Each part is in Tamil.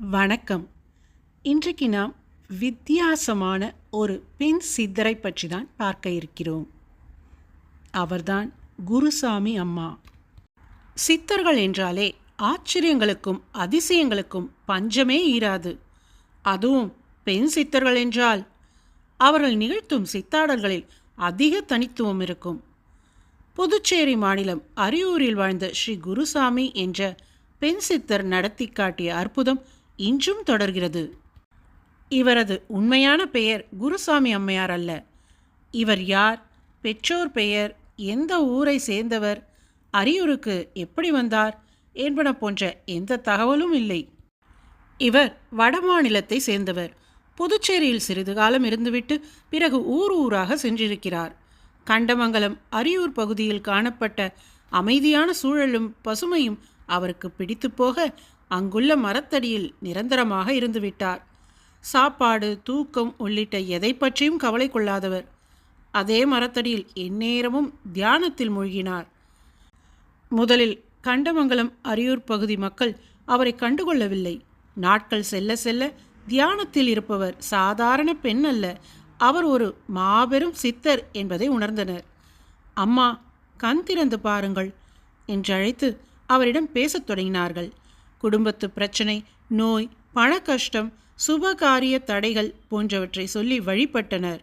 வணக்கம். இன்றைக்கு நாம் வித்தியாசமான ஒரு பெண் சித்தரை பற்றி தான் பார்க்க இருக்கிறோம். அவர்தான் குருசாமி அம்மா. சித்தர்கள் என்றாலே ஆச்சரியங்களுக்கும் அதிசயங்களுக்கும் பஞ்சமே ஈராது. அதுவும் பெண் சித்தர்கள் என்றால் அவர்கள் நிகழ்த்தும் சித்தாடல்களில் அதிக தனித்துவம் இருக்கும். புதுச்சேரி மாநிலம் அரியூரில் வாழ்ந்த ஸ்ரீ குருசாமி என்ற பெண் சித்தர் நடத்தி காட்டிய அற்புதம் இன்றும் தொடர்கிறது. இவரது உண்மையான பெயர் குருசாமி அம்மையார் அல்ல. இவர் யார்? பெற்றோர் பெயர்? எந்த ஊரை சேர்ந்தவர்? அரியூருக்கு எப்படி வந்தார்? என்பன போன்ற எந்த தகவலும் இல்லை. இவர் வடமாநிலத்தை சேர்ந்தவர். புதுச்சேரியில் சிறிது காலம் இருந்துவிட்டு பிறகு ஊர் ஊராக சென்றிருக்கிறார். கண்டமங்கலம் அரியூர் பகுதியில் காணப்பட்ட அமைதியான சூழலும் பசுமையும் அவருக்கு பிடித்து போக அங்குள்ள மரத்தடியில் நிரந்தரமாக இருந்துவிட்டார். சாப்பாடு தூக்கம் உள்ளிட்ட எதை பற்றியும் கவலை கொள்ளாதவர். அதே மரத்தடியில் எந்நேரமும் தியானத்தில் மூழ்கினார். முதலில் கண்டமங்கலம் அரியூர் பகுதி மக்கள் அவரை கண்டுகொள்ளவில்லை. நாட்கள் செல்ல செல்ல தியானத்தில் இருப்பவர் சாதாரண பெண் அல்ல. அவர் ஒரு மாபெரும் சித்தர் என்பதை உணர்ந்தனர். அம்மா கண் திறந்து பாருங்கள் என்றழைத்து அவரிடம் பேசத் தொடங்கினார்கள். குடும்பத்து பிரச்சனை நோய் பண கஷ்டம் சுபகாரிய தடைகள் போன்றவற்றை சொல்லி வழிபட்டனர்.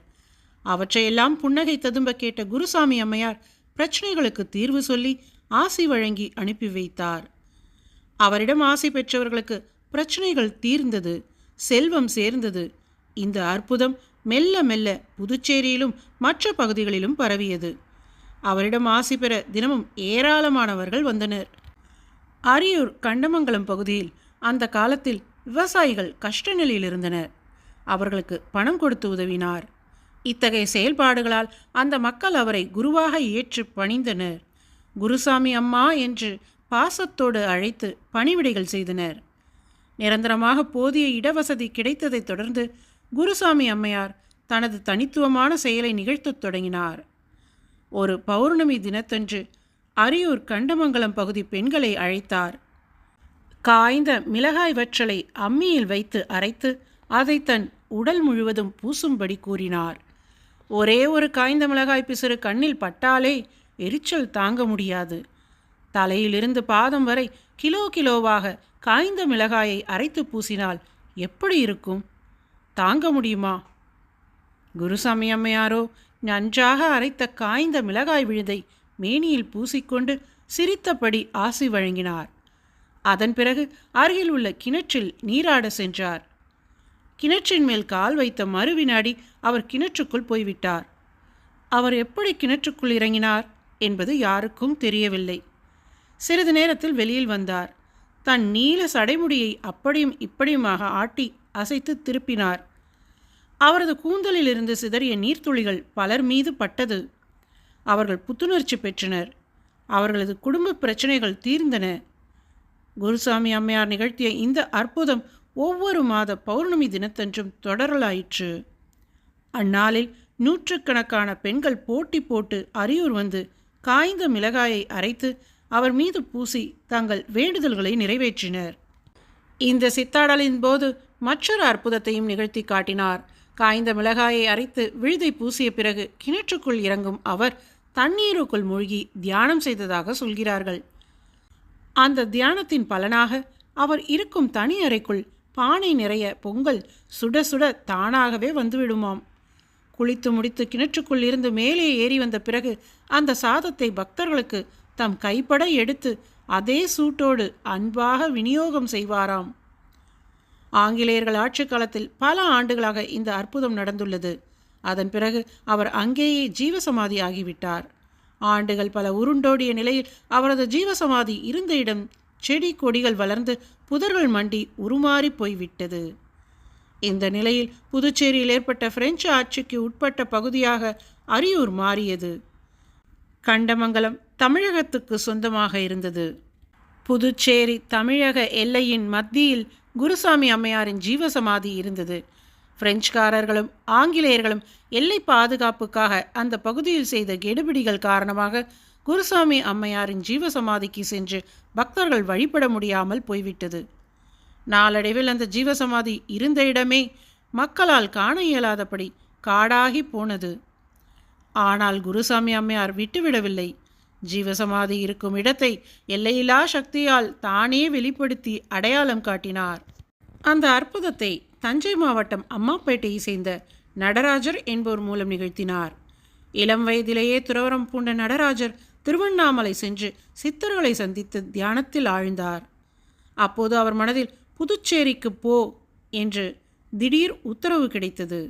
அவற்றையெல்லாம் புன்னகை ததும்ப கேட்ட குருசாமி அம்மையார் பிரச்சனைகளுக்கு தீர்வு சொல்லி ஆசி வழங்கி அனுப்பி வைத்தார். அவரிடம் ஆசை பெற்றவர்களுக்கு பிரச்சனைகள் தீர்ந்தது செல்வம் சேர்ந்தது. இந்த அற்புதம் மெல்ல மெல்ல புதுச்சேரியிலும் மற்ற பகுதிகளிலும் பரவியது. அவரிடம் ஆசி பெற தினமும் ஏராளமானவர்கள் வந்தனர். அரியூர் கண்டமங்கலம் பகுதியில் அந்த காலத்தில் விவசாயிகள் கஷ்ட நிலையில் இருந்தனர். அவர்களுக்கு பணம் கொடுத்து உதவினார். இத்தகைய செயல்பாடுகளால் அந்த மக்கள் அவரை குருவாக ஏற்று பணிந்தனர். குருசாமி அம்மா என்று பாசத்தோடு அழைத்து பணிவிடைகள் செய்தனர். நிரந்தரமாக போதிய இடவசதி கிடைத்ததைத் தொடர்ந்து குருசாமி அம்மையார் தனது தனித்துவமான செயலை நிகழ்த்தத் தொடங்கினார். ஒரு பௌர்ணமி தினத்தன்று அரியூர் கண்டமங்கலம் பகுதி பெண்களை அழைத்தார். காய்ந்த மிளகாய் வற்றலை அம்மியில் வைத்து அரைத்து அதை தன் உடல் முழுவதும் பூசும்படி கூறினார். ஒரே ஒரு காய்ந்த மிளகாய் பிசுறு கண்ணில் பட்டாலே எரிச்சல் தாங்க முடியாது. தலையிலிருந்து பாதம் வரை கிலோ கிலோவாக காய்ந்த மிளகாயை அரைத்து பூசினால் எப்படி இருக்கும்? தாங்க முடியுமா? குருசாமி அம்மையாரோ நன்றாக அரைத்த காய்ந்த மிளகாய் விழுதை மேனியில் பூசிக்கொண்டு சிரித்தபடி ஆசி வழங்கினார். அதன் பிறகு அருகில் உள்ள கிணற்றில் நீராட சென்றார். கிணற்றின் மேல் கால் வைத்த மறுவினாடி அவர் கிணற்றுக்குள் போய்விட்டார். அவர் எப்படி கிணற்றுக்குள் இறங்கினார்? என்பது யாருக்கும் தெரியவில்லை. சிறிது நேரத்தில் வெளியில் வந்தார். தன் நீல சடைமுடியை அப்படியும் இப்படியுமாக ஆட்டி அசைத்து திருப்பினார். அவரது கூந்தலிலிருந்து சிதறிய நீர்த்துளிகள் பலர் மீது பட்டது. அவர்கள் புத்துணர்ச்சி பெற்றனர். அவர்களது குடும்ப பிரச்சனைகள் தீர்ந்தன. குருசாமி அம்மையார் நிகழ்த்திய இந்த அற்புதம் ஒவ்வொரு மாத பௌர்ணமி தினத்தன்றும் தொடரலாயிற்று. அந்நாளில் நூற்றுக்கணக்கான பெண்கள் போட்டி போட்டு அரியூர் வந்து காய்ந்த மிளகாயை அரைத்து அவர் மீது பூசி தங்கள் வேண்டுதல்களை நிறைவேற்றினர். இந்த சித்தாடலின் போது மற்றொரு அற்புதத்தையும் நிகழ்த்தி காட்டினார். காய்ந்த மிளகாயை அரைத்து விழுதை பூசிய பிறகு கிணற்றுக்குள் இறங்கும் அவர் தண்ணீருக்குள் மூழ்கி தியானம் செய்ததாக சொல்கிறார்கள். அந்த தியானத்தின் பலனாக அவர் இருக்கும் தனி அறைக்குள் பானை நிறைய பொங்கல் சுட சுட தானாகவே வந்துவிடுமாம். குளித்து முடித்து கிணற்றுக்குள் இருந்து மேலே ஏறி வந்த பிறகு அந்த சாதத்தை பக்தர்களுக்கு தம் கைப்பட எடுத்து அதே சூட்டோடு அன்பாக விநியோகம் செய்வாராம். ஆங்கிலேயர்கள் ஆட்சி காலத்தில் பல ஆண்டுகளாக இந்த அற்புதம் நடந்துள்ளது. அதன் பிறகு அவர் அங்கேயே ஜீவசமாதி ஆகிவிட்டார். ஆண்டுகள் பல உருண்டோடிய நிலையில் அவரது ஜீவசமாதி இருந்த இடம் செடி கொடிகள் வளர்ந்து புதர்கள் மண்டி உருமாறி போய்விட்டது. இந்த நிலையில் புதுச்சேரியில் ஏற்பட்ட பிரெஞ்சு ஆட்சிக்கு உட்பட்ட பகுதியாக அரியூர் மாறியது. கண்டமங்கலம் தமிழகத்துக்கு சொந்தமாக இருந்தது. புதுச்சேரி தமிழக எல்லையின் மத்தியில் குருசாமி அம்மையாரின் ஜீவசமாதி இருந்தது. பிரெஞ்சுக்காரர்களும் ஆங்கிலேயர்களும் எல்லை பாதுகாப்புக்காக அந்த பகுதியில் செய்த கெடுபிடிகள் காரணமாக குருசாமி அம்மையாரின் ஜீவசமாதிக்கு சென்று பக்தர்கள் வழிபட முடியாமல் போய்விட்டது. நாளடைவில் அந்த ஜீவசமாதி இருந்த இடமே மக்களால் காண இயலாதபடி காடாகி போனது. ஆனால் குருசாமி அம்மையார் விட்டுவிடவில்லை. ஜீவசமாதி இருக்கும் இடத்தை எல்லையில்லா சக்தியால் தானே வெளிப்படுத்தி அடையாளம் காட்டினார். அந்த அற்புதத்தை தஞ்சை மாவட்டம் அம்மாப்பேட்டையை சேர்ந்த நடராஜர் என்போர் மூலம் நிகழ்த்தினார். இளம் வயதிலேயே துறவரம் பூண்ட நடராஜர் திருவண்ணாமலை சென்று சித்தர்களை சந்தித்து தியானத்தில் ஆழ்ந்தார். அப்போது அவர் மனதில் புதுச்சேரிக்கு போ என்று திடீர் உத்தரவு கிடைத்தது.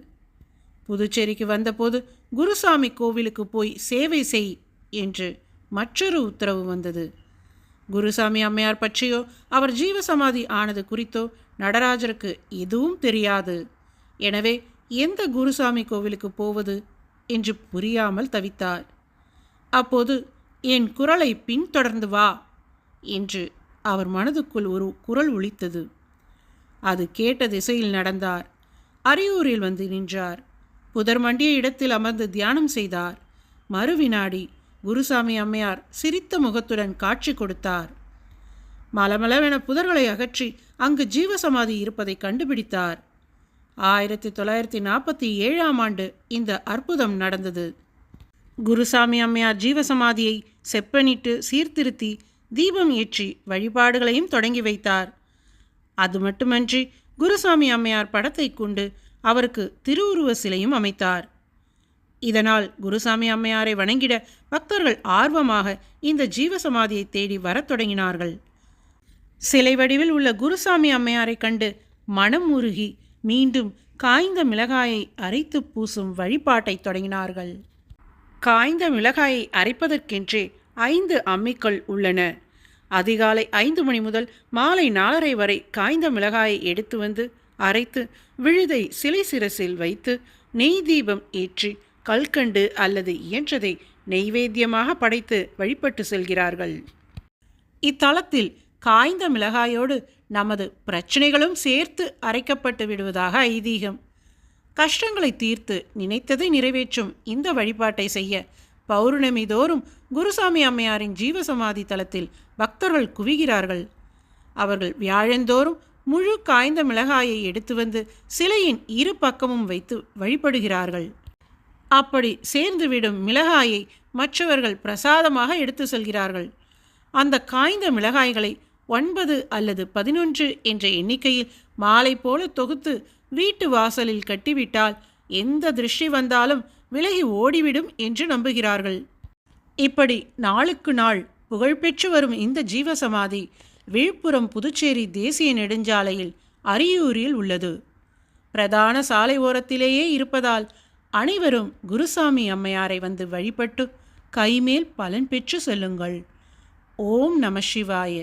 புதுச்சேரிக்கு வந்தபோது குருசாமி கோவிலுக்கு போய் சேவை செய் என்று மற்றொரு உத்தரவு வந்தது. குருசாமி அம்மையார் பற்றியோ அவர் ஜீவசமாதி ஆனது குறித்தோ நடராஜருக்கு எதுவும் தெரியாது. எனவே எந்த குருசாமி கோவிலுக்கு போவது என்று புரியாமல் தவித்தார். அப்போது என் குரலை பின்தொடர்ந்து வா என்று அவர் மனதுக்குள் ஒரு குரல் ஒழித்தது அது கேட்ட திசையில் நடந்தார். அரியூரில் வந்து நின்றார். புதர் மண்டிய இடத்தில் அமர்ந்து தியானம் செய்தார். மறுவினாடி குருசாமி அம்மையார் சிரித்த முகத்துடன் காட்சி கொடுத்தார். மலமளவென புதர்களை அகற்றி அங்கு ஜீவசமாதி இருப்பதை கண்டுபிடித்தார். ஆயிரத்தி தொள்ளாயிரத்தி நாற்பத்தி ஏழாம் ஆண்டு இந்த அற்புதம் நடந்தது. குருசாமி அம்மையார் ஜீவசமாதியை செப்பனிட்டு சீர்திருத்தி தீபம் ஏற்றி வழிபாடுகளையும் தொடங்கி வைத்தார். அது மட்டுமன்றி குருசாமி அம்மையார் படத்தை கொண்டு அவருக்கு திருவுருவ சிலையும் அமைத்தார். இதனால் குருசாமி அம்மையாரை வணங்கிட பக்தர்கள் ஆர்வமாக இந்த ஜீவசமாதியை தேடி வரத் தொடங்கினார்கள். சிலை வடிவில் உள்ள குருசாமி அம்மையாரை கண்டு மனம் உருகி மீண்டும் காய்ந்த மிளகாயை அரைத்து பூசும் வழிபாட்டை தொடங்கினார்கள். காய்ந்த மிளகாயை அரைப்பதற்கென்றே ஐந்து அம்மிக்கள் உள்ளன. அதிகாலை ஐந்து மணி முதல் மாலை நாலரை வரை காய்ந்த மிளகாயை எடுத்து வந்து அரைத்து விழுதை சிலை சிரசில் வைத்து நெய் தீபம் ஏற்றி கல்கண்டு அல்லது இயன்றதை நெய்வேத்தியமாக படைத்து வழிபட்டு செல்கிறார்கள். இத்தலத்தில் காய்ந்த மிளகாயோடு நமது பிரச்சனைகளும் சேர்த்து அரைக்கப்பட்டு விடுவதாக ஐதீகம். கஷ்டங்களை தீர்த்து நினைத்ததை நிறைவேற்றும் இந்த வழிபாட்டை செய்ய பௌர்ணமி தோறும் குருசாமி அம்மையாரின் ஜீவசமாதி தலத்தில் பக்தர்கள் குவிகிறார்கள். அவர்கள் வியாழந்தோறும் முழு காய்ந்த மிளகாயை எடுத்து வந்து சிலையின் இரு பக்கமும் வைத்து வழிபடுகிறார்கள். அப்படி சேர்ந்துவிடும் மிளகாயை மற்றவர்கள் பிரசாதமாக எடுத்து செல்கிறார்கள். அந்த காய்ந்த மிளகாய்களை ஒன்பது அல்லது பதினொன்று என்ற எண்ணிக்கையில் மாலை போல தொகுத்து வீட்டு வாசலில் கட்டிவிட்டால் எந்த திருஷ்டி வந்தாலும் விலகி ஓடிவிடும் என்று நம்புகிறார்கள். இப்படி நாளுக்கு நாள் புகழ்பெற்று வரும் இந்த ஜீவசமாதி விழுப்புரம் புதுச்சேரி தேசிய நெடுஞ்சாலையில் அரியூரில் உள்ளது. பிரதான சாலை ஓரத்திலேயே இருப்பதால் அனைவரும் குருசாமி அம்மையாரை வந்து வழிபட்டு கைமேல் பலன் பெற்று செல்லுங்கள். ஓம் நம சிவாய.